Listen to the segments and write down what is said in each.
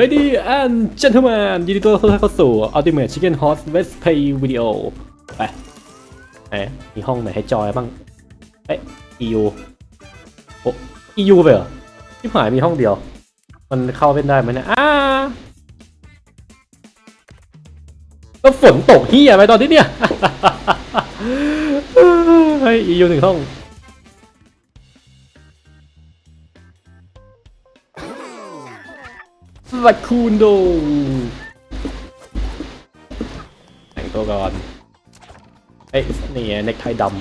Lady and gentlemen ยินดีต้อนรับเข้าสู่ Ultimate Chicken Horse Let's Play Video ไปไหนมีห้องไหนให้จอยบ้างเอ๊ะ EU โอ้ EU ไปเหรอที่หายมีห้องเดียว มันเข้าเป็นได้ไหมเนี่ยอ้าแล้วฝนตกเฮียไปตอนที่เนี่ย เฮ้ย EU หนึ่งห้อง ลักคูนโดแต่งตัวก่อน เอ้ยนี่เน็กไทดำ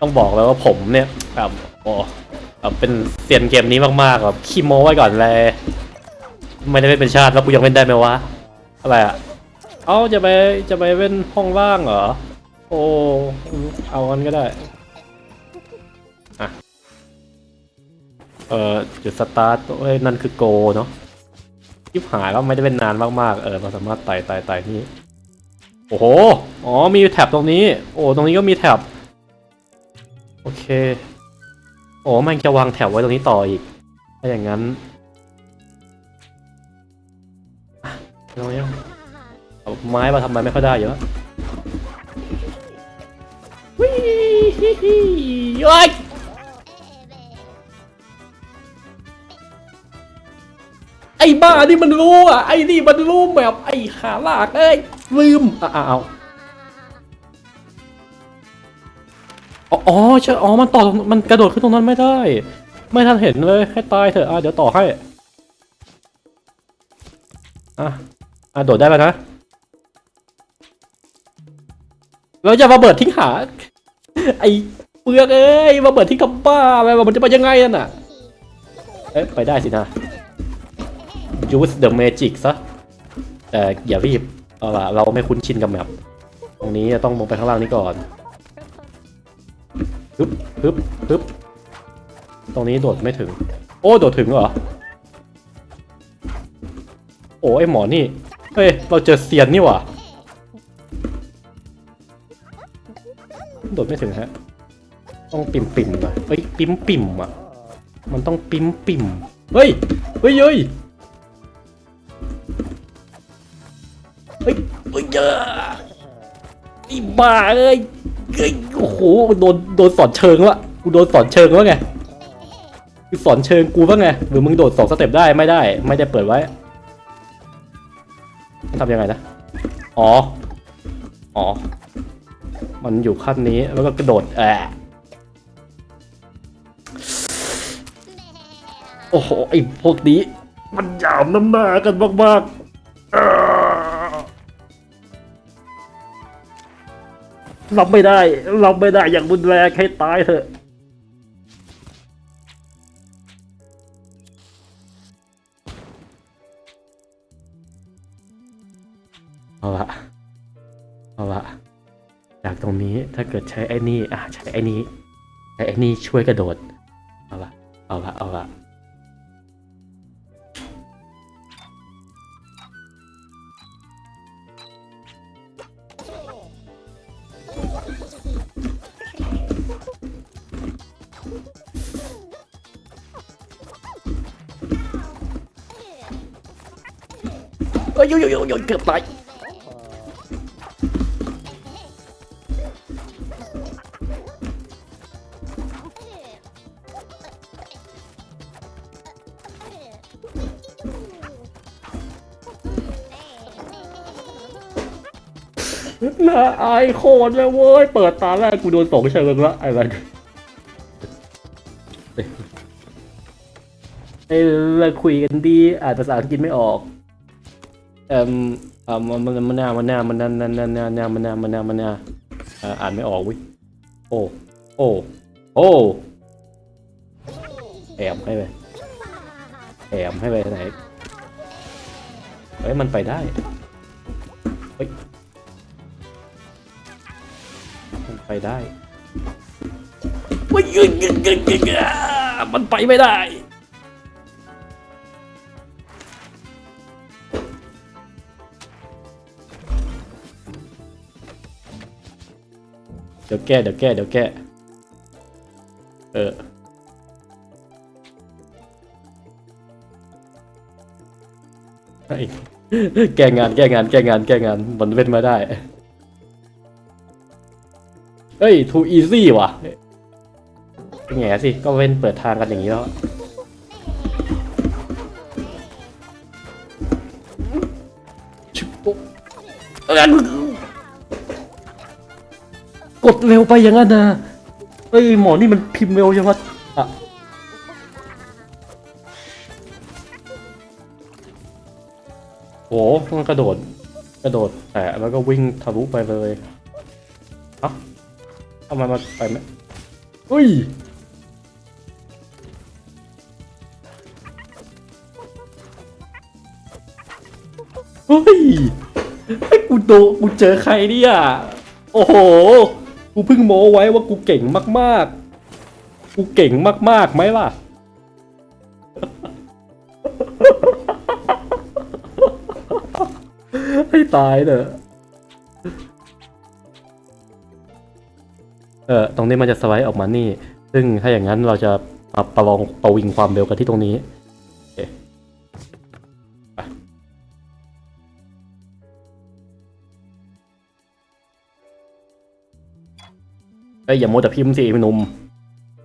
ต้องบอกเลยว่าผมเนี่ยแบบโอ้แบบเป็นเซียนเกมนี้มากๆแบบขี้โม้ไว้ก่อนเลย ไม่ได้เล่นเป็นชาติแล้วกูยังเล่นได้ไหมวะ อะไรอะเอ้าจะไปจะไปเป็นห้องล่างเหรอ โอ้ เอากันก็ได้อะ เออจุดสตาร์ทเอ้ยนั่นคือโกเนาะยิบหายแล้วไม่ได้เป็นนานมากๆ เออเราสามารถไต่ไต่ไต่นี่ โอ้โห อ๋อ มีแท็บตรงนี้ โอ้ ตรงนี้ก็มีแท็บ โอเค โอ้มันจะวางแท็บไว้ตรงนี้ต่ออีก ถ้าอย่างนั้นเรายังเอาไม้มาทำไมไม่ค่อยได้เยอะวิฮิฮิโไอ้บ้านี่มันรู้อะไอ้นี่มันรู้แบบไอ้หาลากเอ้ยลืมอะอะเอาอ๋ออ๋อใช่อ๋อมันต่อมันกระโดดขึ้นตรงนั้นไม่ได้ ไม่ทันเห็นเลยให้ตายเถอะอะเดี๋ยวต่อให้อะอะโดดได้แล้วนะเราจะมาเบิดทิ้งหาไอ้เปลือกเอ้ยมาเบิดทิ้งกับบ้าอะไรวะมันจะไปยังไงนั่นน่ะเอ๊ะไปได้สินะ use the magic ซะ แต่อย่ารีบ เอาล่ะ เราไม่คุ้นชินกับแมปตรงนี้ต้องลงไปข้างล่างนี้ก่อนฮึบฮึบฮึบตรงนี้โดดไม่ถึง โอ้ โดดถึงเหรอ โอ้ไอหมอนี่ เฮ้ย เราเจอเซียนนี่หว่า โดดไม่ถึงฮะ ต้องปิ่มปิ่มหน่อยเฮ้ย ปิ่มปิ่มอะ มันต้องปิ่มปิ่มเฮ้ย เฮ้ยเฮ้ย อ้บ้าเอ้ยเฮ้ยโอ้โหโดนโดนสอนเชิงละกูโดนสอนเชิงแล้วไงคือสอนเชิงกูว่าไงหรือมึงโดดสองสเต็ปได้ไม่ได้ ไม่ได้เปิดไว้ทำยังไงนะอ๋ออ๋อ มันอยู่ขั้นนี้แล้วก็กระโดดแอะโอ้โหไอ้พวกนี้ มันหยามน้ำหน้ากันมากๆ รับไม่ได้รับไม่ได้อย่างรุนแรงให้ตายเถอะเอาละเอาละจากตรงนี้ถ้าเกิดใช้ไอ้นี่อะใช้ไอ้นี้ใช้ไอ้นี่ช่วยกระโดดเอาละเอาละ กือบตายน่าอายโคตรเลยเว้ย เปิดตาแรกกูโดนสองเชิงละอะไรเอ้ยเราคุยกันดีอ่านภาษาอังกฤษไม่ออก เอ่มเอ่อมันมันมันามันนามันนามันนามันนามันนามันนามันนามันนาเอ่ออ่านไม่ออกวิโอ้โอ้โอ้แอบให้ไปแอบให้ไปไหนเฮ้ยมันไปได้เฮ้ยมันไปได้เฮ้ยยึกยึกยึกยึกอ่ามันไปไม่ได้ ดี๋ยวแก้เดี๋ยวแก้เดี๋ยวแก้เออไอแก้งานแก้งานแก้งานแก้งานมันเว้นมาได้เฮ้ย too easy ว่ะแง่สิ ก็เว้นเปิดทางกันอย่างนี้แล้วชิบปุ๊บ กดเร็วไปอย่างนั้นนะเอ้ยหมอนี่มันพิมพ์เร็วใช่ไหมอะโอ้มันกระโดด กระโดดแตะแล้วก็วิ่งทะลุไปเลยเอาทำไมมันไปไม่อุ้ยเฮ้ยไอ้กูโดกูเจอใครเนี่ย โอ้โห กูเพิ่งโม้ไว้ว่ากูเก่งมาก ๆ กูเก่งมากๆไหมล่ะ ให้ตายเถอะเออตรงนี้มันจะสไลด์ออกมานี่ ซึ่งถ้าอย่างนั้นเราจะมาประลองประวิงความเร็วกันที่ตรงนี้ อ้ยอย่าโมวแต่พิมพ์สิพี่หนุ่ม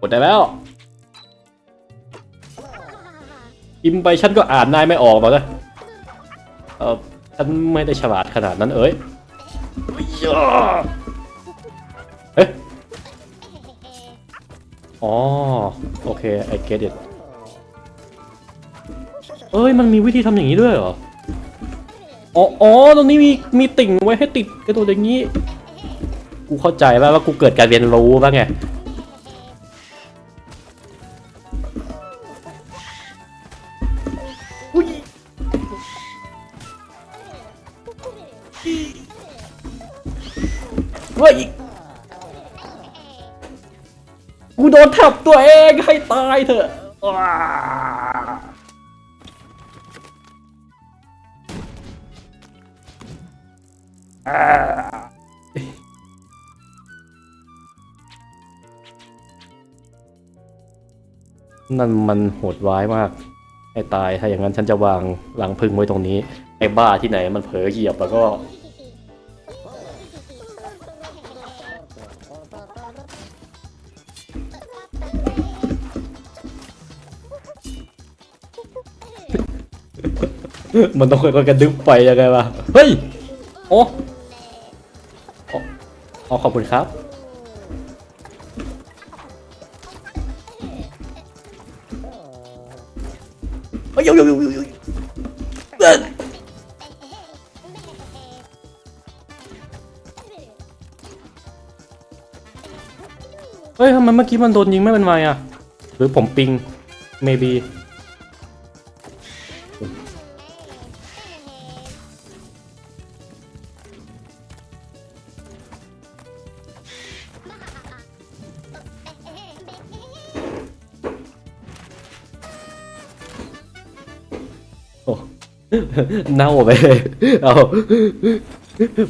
กดได้แล้ว พิมพ์ไปฉันก็อ่านนายไม่ออกหรอกนะเออฉันไม่ได้ฉลาดขนาดนั้นเอ้ยอุ๊ยอะเอ๊ะอ๋อโอเค I get it เอ้ยมันมีวิธีทำอย่างนี้ด้วยเหรอ อ๋ออ๋อตรงนี้มีมีติ่งไว้ให้ติดกระโดดอย่างนี้ กูเข้าใจแล้วว่ากูเกิดการเรียนรู้บ้างไงเฮ้ยกูโดนทับตัวเองให้ตายเถอะอ่า นั่นมันโหดร้ายมากให้ตายถ้าอย่างนั้นฉันจะวางหลังพึ่งไว้ตรงนี้ ไอ้บ้าที่ไหนมันเผลอเหยียบแล้วก็ มันต้องค่อยๆกระดึ๊บไปยังไงวะเฮ้ย โอ้โอ้อ๋อขอบคุณครับ ฮ้ยโยโยโยโยโยเอ้ยเฮ้ยทำไมเมื่อกี้มันโดนยิงไม่เป็นไรอะ หรือผมปิง maybe เน่าไปเลยเอา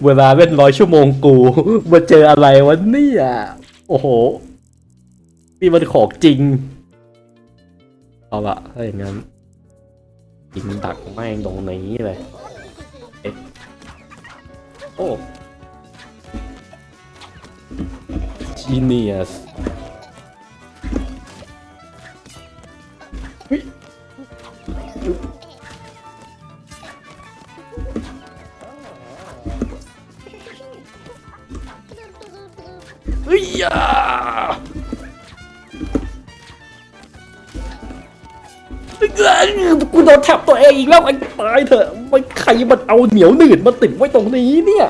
เวลาเล่นร้อยชั่วโมงกูมาเจออะไรวะเนี่ยโอ้โหนี่มันของจริง เอาละถ้าอย่างนั้นยิงดักแม่งตรงนี้เลยเอ๊ะโอ้ genius แทบตัวเองอีกแล้วไอ้ตายเถอะมันใครมันเอาเหนียวหนืดมาติดไว้ตรงนี้เนี่ย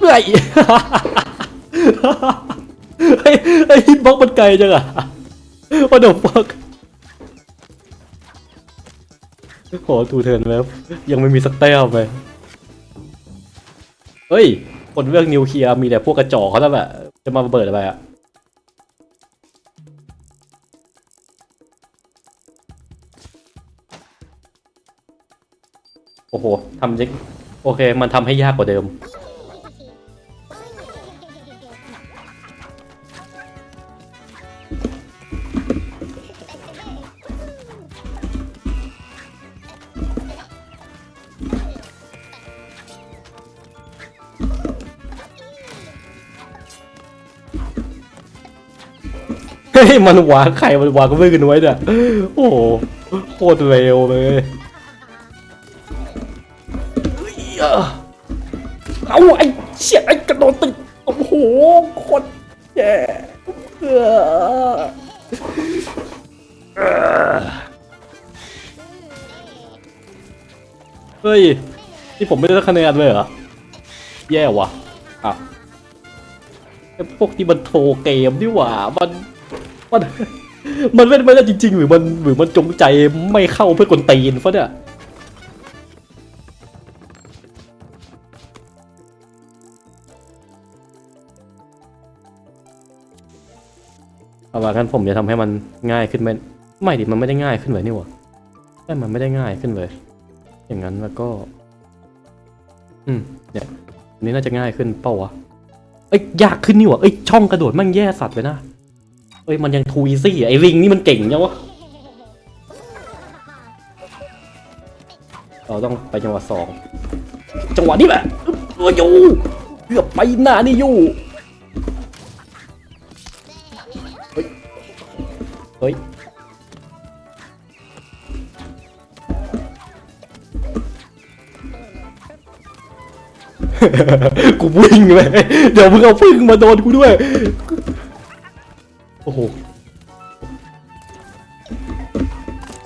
เฮ้ยเฮ้ไอ้ฮิตบ็อกมันไกลจังอะ What the fuck ขอทูเทิร์นแล้ว ยังไม่มีสักแต้มเลเฮ้ย คนเรื่องนิวเคลียร์มีแต่พวกกระจอกเขาแล้วแหละจะมาเบิดอะไรอะโอ้โหทำเล็โอเค มันทำให้ยากกว่าเดิม ฮ้ยมันวางไข่มันวางก็ไม่กันไว้เนี่ยโอ้โหโคตรเร็วเลยเฮ้ยเอาไอ้เชี่ยไอ้กระโดดตึกโอ้โหโคตรแย่เฮ้ยที่ผมไม่ได้คะแนนเลยเหรอแย่ว่ะอะไอ้พวกที่มันโทรเกมนี่หว่ามัน มันมันเล่นไม่ได้จริง ๆ หรือมันหรือมันจงใจไม่เข้าเพื่อกวนตีนฟะเนี่ยเอาว่างั้นผมจะทำให้มันง่ายขึ้นไหมไม่ดิมันไม่ได้ง่ายขึ้นเลยนี่หว่าแต่มันไม่ได้ง่ายขึ้นเลย อย่างนั้นแล้วก็ อืมเนี่ยอันนี้น่าจะง่ายขึ้นเป้าวะเอ้ยยากขึ้นนี่หว่าเอ้ยช่องกระโดดมันแย่สัตว์เลยนะ เอ้ยมันยังทูอีซี่ไอ้ลิงนี่มันเก่งยังวะเราต้องไปจังหวะสองจังหวะนี้แหละอยอยู่เกือบไปหน้านี่อยู่เฮ้ยเฮ้ยกูวิ่งเลยเดี๋ยวมึงเอาพึ่งมาโดนกูด้วย โอ้โห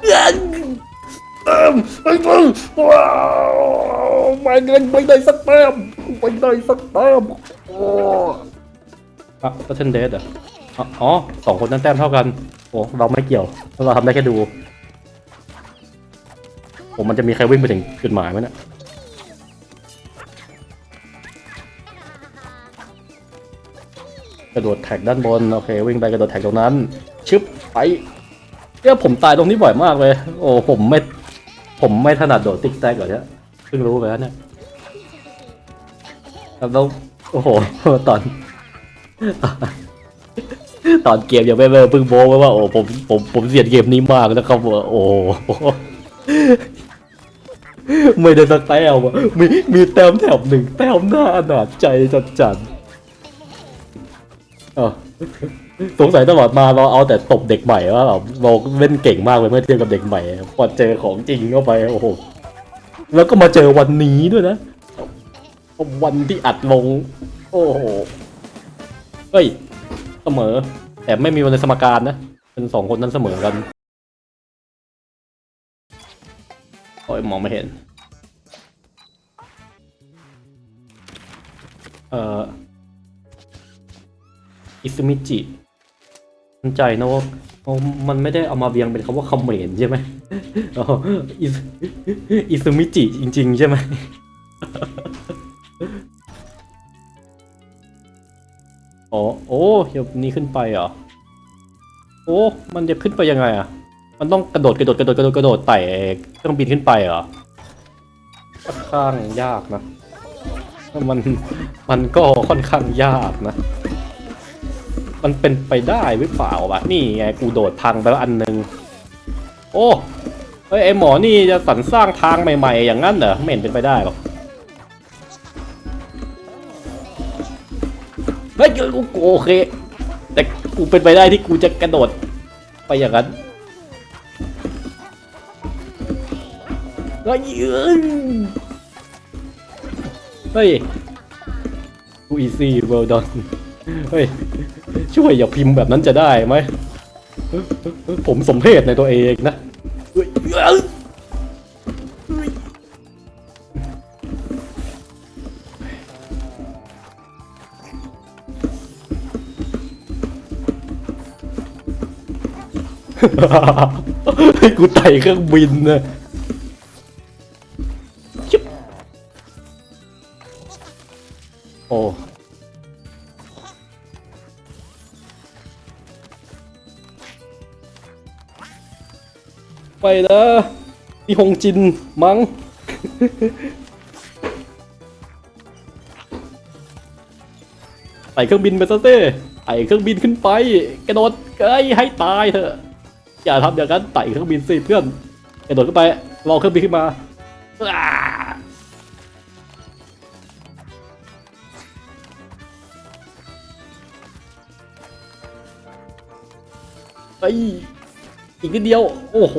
เอิ่มเอิ่มไอ้ว้าวมาเงินไปได้สักแต้มไปได้สักแต้มโอ้อะก็เทนเดสอะอ๋ออ๋อสองคนนั้นแต้มเท่ากัน โอ้เราไม่เกี่ยว เราทำได้แค่ดู ผมมันจะมีใครวิ่งไปถึงจุดหมายไหมเนะ กระโดดแท็กด้านบนโอเควิ่งไปกระโดดแท็กตรงนั้น ชึบไปเนี่ยผมตายตรงนี้บ่อยมากเลย โอ้ผมไม่ผมไม่ถนัดโดดติ๊กแท็กเหรอเนี่ยเพิ่งรู้ไปแล้วเนี่ยแล้วโอ้โหตอน ตอนเกมยังไม่เริ่มเพิ่งโบ้ไว้ว่าโอ้ผมผมผมเสียดเกมนี้มากนะครับว่าโอ้โหไม่ได้สักแต้มอะมีมีแต้มแถบหนึ่งแต้มหน้าอนาจใจจัดจัด เออสงสัยตลอดมาเราเอาแต่ตบเด็กใหม่ว่าเราเราเล่นเก่งมากเลยเมื่อเทียบกับเด็กใหม่พอเจอของจริงเข้าไปโอ้โหแล้วก็มาเจอวันนี้ด้วยนะวันที่อัดลง โอ้โหเฮ้ยเสมอ แต่ไม่มีวันในสมการนะเป็นสองคนนั้นเสมอกันโอ้ยมองไม่เห็น เอ่อ อิซุมิจิมันใจนะว่าอ๋อมันไม่ได้เอามาเบียงเป็นคำว่าคอมเมนใช่ไหมอิซุมิจิจริง ๆ ใช่ไหมอ๋อโอ้ยนี้ขึ้นไปเหรอ โอ้ มันจะขึ้นไปยังไงอะ มันต้องกระโดดกระโดดกระโดดกระโดดกระโดดไต่เครื่องบินขึ้นไปเหรอค่อนข้างยากนะ มัน มันก็ค่อนข้างยากนะ มันเป็นไปได้หรือเปล่าวะนี่ไงกูโดดพังไปแล้วอันหนึง โอ้เฮ้ยไอหมอนี่จะสรรสร้างทางใหม่ ๆ อย่างนั้นเหรอไม่เห็นเป็นไปได้หรอกเฮ้ยกูกูโอเค แต่กูเป็นไปได้ที่กูจะกระโดดไปอย่างนั้นเฮ้ยเอ้ยเฮ้ยกูอีซี่เวลดอน เฮ้ยช่วยอย่าพิมพ์แบบนั้นจะได้ไหมผมสมเพศในตัวเองนะให้กูไต่เครื่องบินนะ ฮงจินมั้งไต่เครื่องบินไปซะเซ่ไต่เครื่องบินขึ้นไป กระโดดเอ้ยให้ตายเถอะ อย่าทำอย่างนั้นไต่เครื่องบินสิเพื่อน กระโดดขึ้นไป รอเครื่องบินขึ้นมาอ้าเอ้อีกนิดเดียว โอ้โห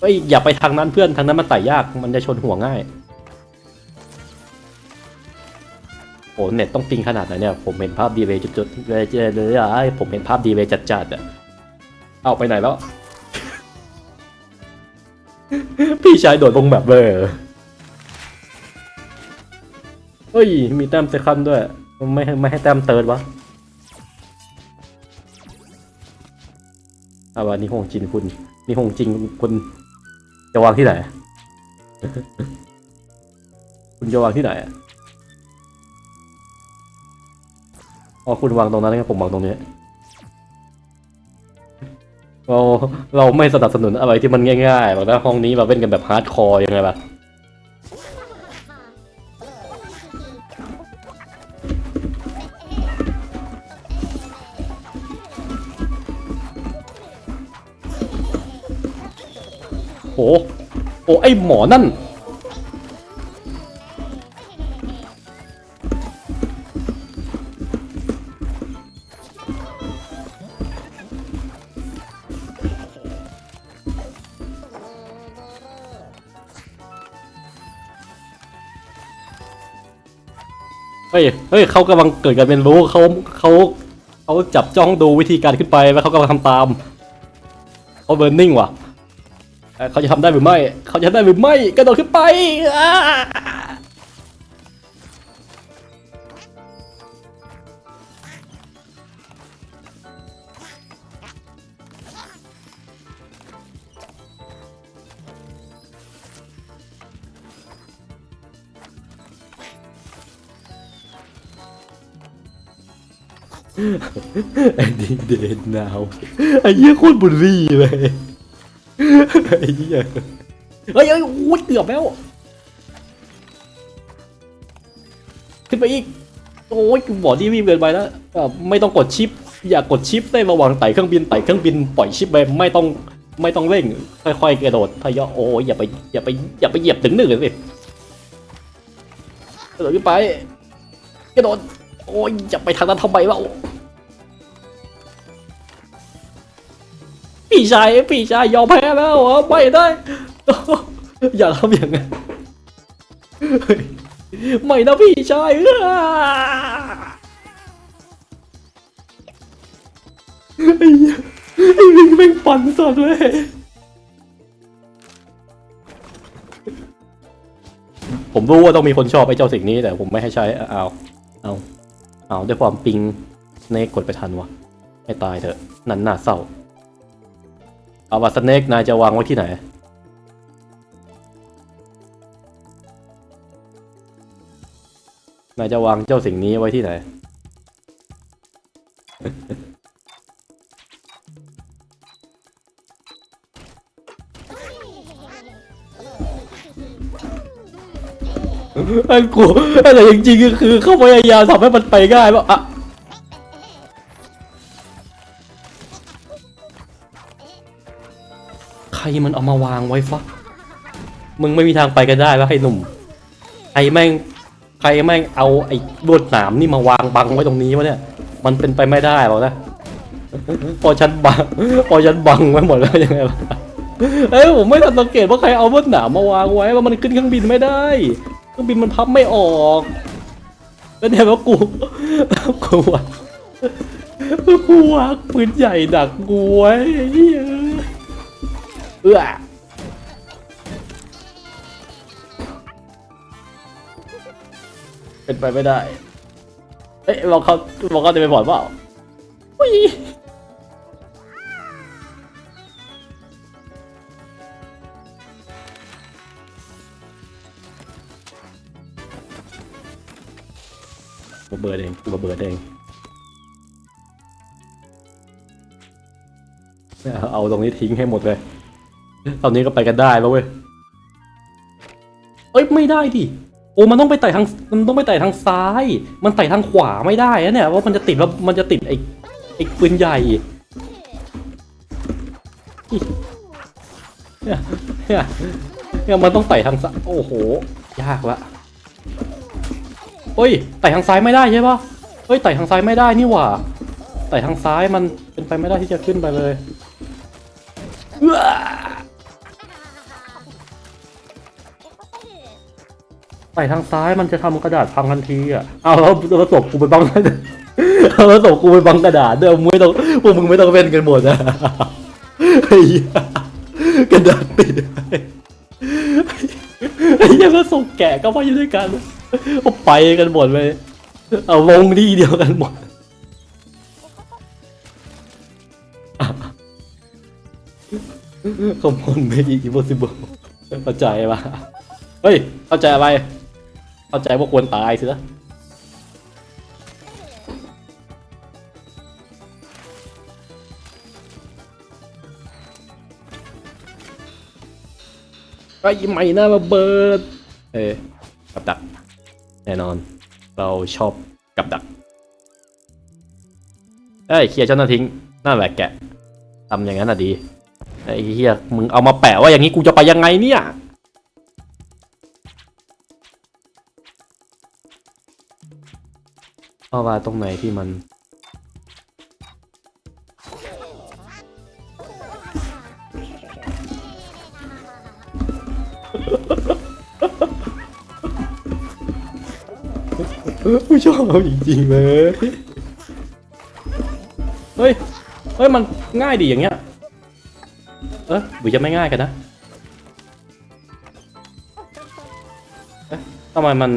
เอ้ยอย่าไปทางนั้นเพื่อนทางนั้นมันไต่ยากมันจะชนหัวง่ายโอ้เน็ตต้องปิงขนาดไหนเนี่ยผมเห็นภาพดีเลยจุดๆเลยเลยอะผมเห็นภาพดีเลยจัดๆอะเอาไปไหนแล้ว พี่ชายโดดลงแบบเบอร์เฮ้ยมีแต้มเซคันด้วยไม่ให้ไม่ให้แต้มเติร์ดวะเอาวะนี่หงจินคุณนี่หงจริงคุณ จะวางที่ไหน คุณจะวางที่ไหนอะอ๋อคุณวางตรงนั้นนะผมวางตรงนี้ เราเราไม่สนับสนุนอะไรที่มันง่ายๆหรอกนะห้องนี้เราเล่นกันแบบฮาร์ดคอร์ยังไงล่ะ อ้ไอหมอนั่น เฮ้ย เฮ้ย เขากำลังเกิดการเรียนรู้เขาเขาเขาจับจ้องดูวิธีการขึ้นไปแล้วเขากำลังทำตามเขาเบิร์นนิ่งว่ะ เขาจะทำได้หรือไม่ เขาจะทำได้หรือไม่กระโดดขึ้นไปอ้าไอ้ดีเดนนาวไอ้เหี้ยโคตรบุรีเลย ไอ้เหี้ยเฮ้ยเฮ้ยโอ้ยเกือบแล้ว ขึ้นไปอีก โอ้ยบอกที่รีบเกินไปแล้วไม่ต้องกดชิป อย่ากดชิปได้ระว่างไต่เครื่องบินไต่เครื่องบินปล่อยชิปไปไม่ต้องไม่ต้องเร่ง ค่อยๆกระโดดทยอยโอ้ยอย่าไปอย่าไปอย่าไปเหยียบถึงหนึ่งเลยสิกระโดดขึ้นไปกระโดดโอ้ยอย่าไปทางนั้นทำไมวะ พี่ชายพี่ชายยอมแพ้แล้วเหรอไม่ได้ อย่าทำอย่างนั้นเฮ้ยไม่นะพี่ชายไอ้เฮ้ยไอ้วิงแม่งปั่นสัตว์เลยผมรู้ว่าต้องมีคนชอบไอ้เจ้าสิ่งนี้แต่ผมไม่ให้ใช้เอาเอาเอาด้วยความปิงสเนกกดไปทันวะให้ตายเถอะ นั่นน่าเศร้า เอาว่าสเนกนายจะวางไว้ที่ไหน นายจะวางเจ้าสิ่งนี้ไว้ที่ไหน ไอ้กูแต่จริงๆก็คือเขาพยายามทำให้มันไปง่ายว่าอะ มันเอามาวางไว้ฟะมึงไม่มีทางไปกันได้แล้วไอ้หนุ่มใครแม่งใครแม่งเอาไอ้ลวดหนามนี่มาวางบังไว้ตรงนี้วะเนี่ยมันเป็นไปไม่ได้หรอกนะพอฉันบังพอฉันบังไว้หมดแล้วยังไงวะเอ้ยผมไม่ทันสังเกตว่าใครเอาลวดหนามมาวางไว้ว่ามันขึ้นเครื่องบินไม่ได้เครื่องบินมันพับไม่ออกแล้วเนี่ยว่ากูกูวะกูวาปืนใหญ่ดักกูไว้ เอื้อเป็นไปไม่ได้ เอ้ยบอกเขาบอกเขาจะไปบอดเปล่าอุ้ยระเบิดเองระเบิดเอง เอาตรงนี้ทิ้งให้หมดเลย ตอนนี้ก็ไปกันได้แล้วเว้ยไม่ได้ดิ โอ้มันต้องไปไต่ทางมันต้องไปไต่ทางซ้าย มันไต่ทางขวาไม่ได้นะเนี่ยเพรามันจะติดแล้วมันจะติดไอ้ไอ้ปืนใหญ่เนี่ยเนี่ยเนี่ยมันต้องไต่ทางซ้ายโอ้โห ยากละเฮ้ยไต่ทางซ้ายไม่ได้ใช่ปะเฮ้ยไต่ทางซ้ายไม่ได้นี่หว่าไต่ทางซ้ายมันเป็นไปไม่ได้ที่จะขึ้นไปเลย ไต่ทางซ้ายมันจะทำกระดาษพังทันทีอะ เอาแล้วแล้วศพกูไปบังเอาแล้วศพกูไปบังกระดาษเดี๋ยวมึงไม่ต้องพวกมึงไม่ต้องเป็นกันหมดนะไอ้กระดาษติดไอ้ยังก็ส่งแกะก็มาอยู่ด้วยกันเอาไปกันหมดเลยเอาวงที่เดียวกันหมดขโมยไม่ดี impossible เข้าใจปะเฮ้ย เข้าใจอะไร เข้าใจว่าควรตายสินะไอ้ใหม่หน้ามาเบิด เอ้ยกับดัก แน่นอน เราชอบกับดักเอ้ยเคลียร์เจ้าหน้าทิ้งนั่นแหละแกะทำอย่างนั้นอะดีไอ้เฮียมึงเอามาแปะว่าอย่างนี้กูจะไปยังไงเนี่ย เพราะว่าตรงไหนที่มัน ผู้ชอบเราจริงๆเลย เฮ้ย เฮ้ย มันง่ายดีอย่างเงี้ย เอ๊ะหรือจะไม่ง่ายกันนะ เอ๊ะทำไมมัน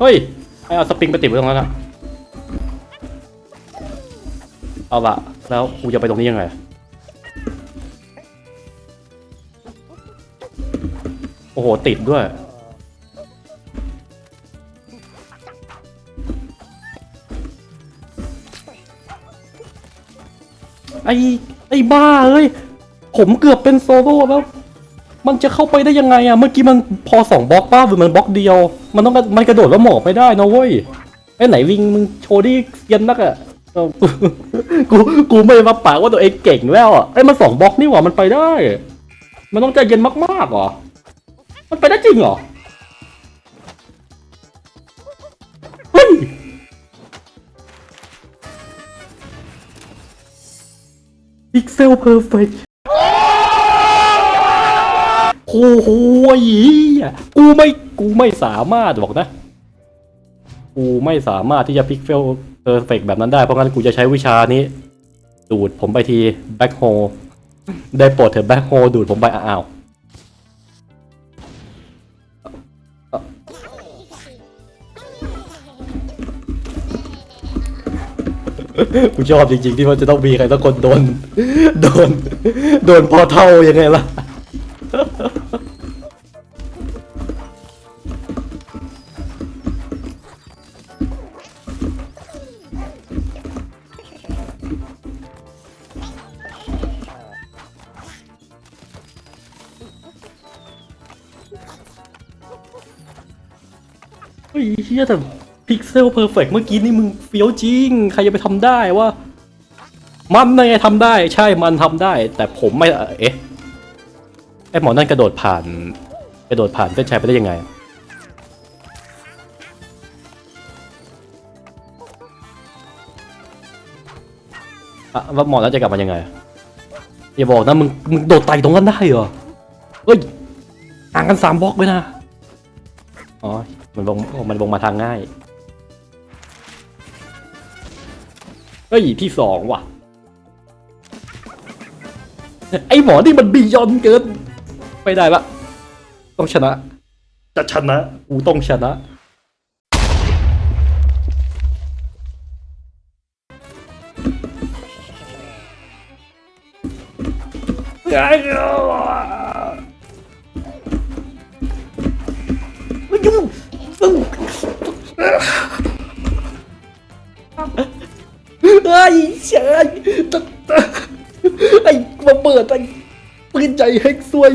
เฮ้ยไอเอาสปริงไปติดไว้ตรงนั้นอะเอาละแล้วกูจะไปตรงนี้ยังไงโอ้โห ติดด้วย ไอ้ ไอ้บ้าเอ้ย ผมเกือบเป็นโซโล่แล้ว มันจะเข้าไปได้ยังไงอะเมื่อกี้มันพอสองบล็อกป้าหรือมันบล็อกเดียว มันต้องมันกระโดดแล้วหมอบไม่ได้นะเว้ยไอ้ไหนวิงมึงโชว์ดิเซียนนักอะกูกูไม่มาปากว่าตัวเองเก่งแล้วอะไอ้มันสองบล็อกนี่หว่ามันไปได้ มันต้องใจเย็นมากๆเหรอ มันไปได้จริงเหรอเฮ้ยพิกเซลเพอร์เฟกโอ้ โหเหี้ยกูไม่กูไม่สามารถบอกนะ กูไม่สามารถที่จะพิกเซลเพอร์เฟกแบบนั้นได้เพราะงั้นกูจะใช้วิชานี้ ดูดผมไปทีแบ็คโฮได้โปรดเถอะแบ็คโฮดูดผมไปอ้าวกูชอบจริงๆ ที่มันจะต้องมีใครสักคนโดน โดน โดนพอเท่ายังไงล่ะ เฮ้ยเฮียแต่พิกเซลเพอร์เฟกเมื่อกี้นี่มึงเฟี้ยวจริง ใครจะไปทำได้วะ มันไงทำได้ ใช่มันทำได้ แต่ผมไม่ เอ๊ะ ไอหมอนั่นกระโดดผ่าน กระโดดผ่านเส้นชัยไปได้ยังไง อะว่าหมอนั่นจะกลับมายังไง อย่าบอกนะมึงมึงโดดไต่ตรงนั้นได้เหรอ เฮ้ยห่างกันสามบล็อกเลยนะ อ๋อ มันลงมันลงมาทางง่าย เฮ้ย ที่สองว่ะ ไอหมอนี่มันบียอนเกิน ไม่ได้ละ ต้องชนะ จะชนะ กูต้องชนะไอ้ ไอ้เชยตะตะไอ้มาเปิดไอ้ปืนใจเฮกซวย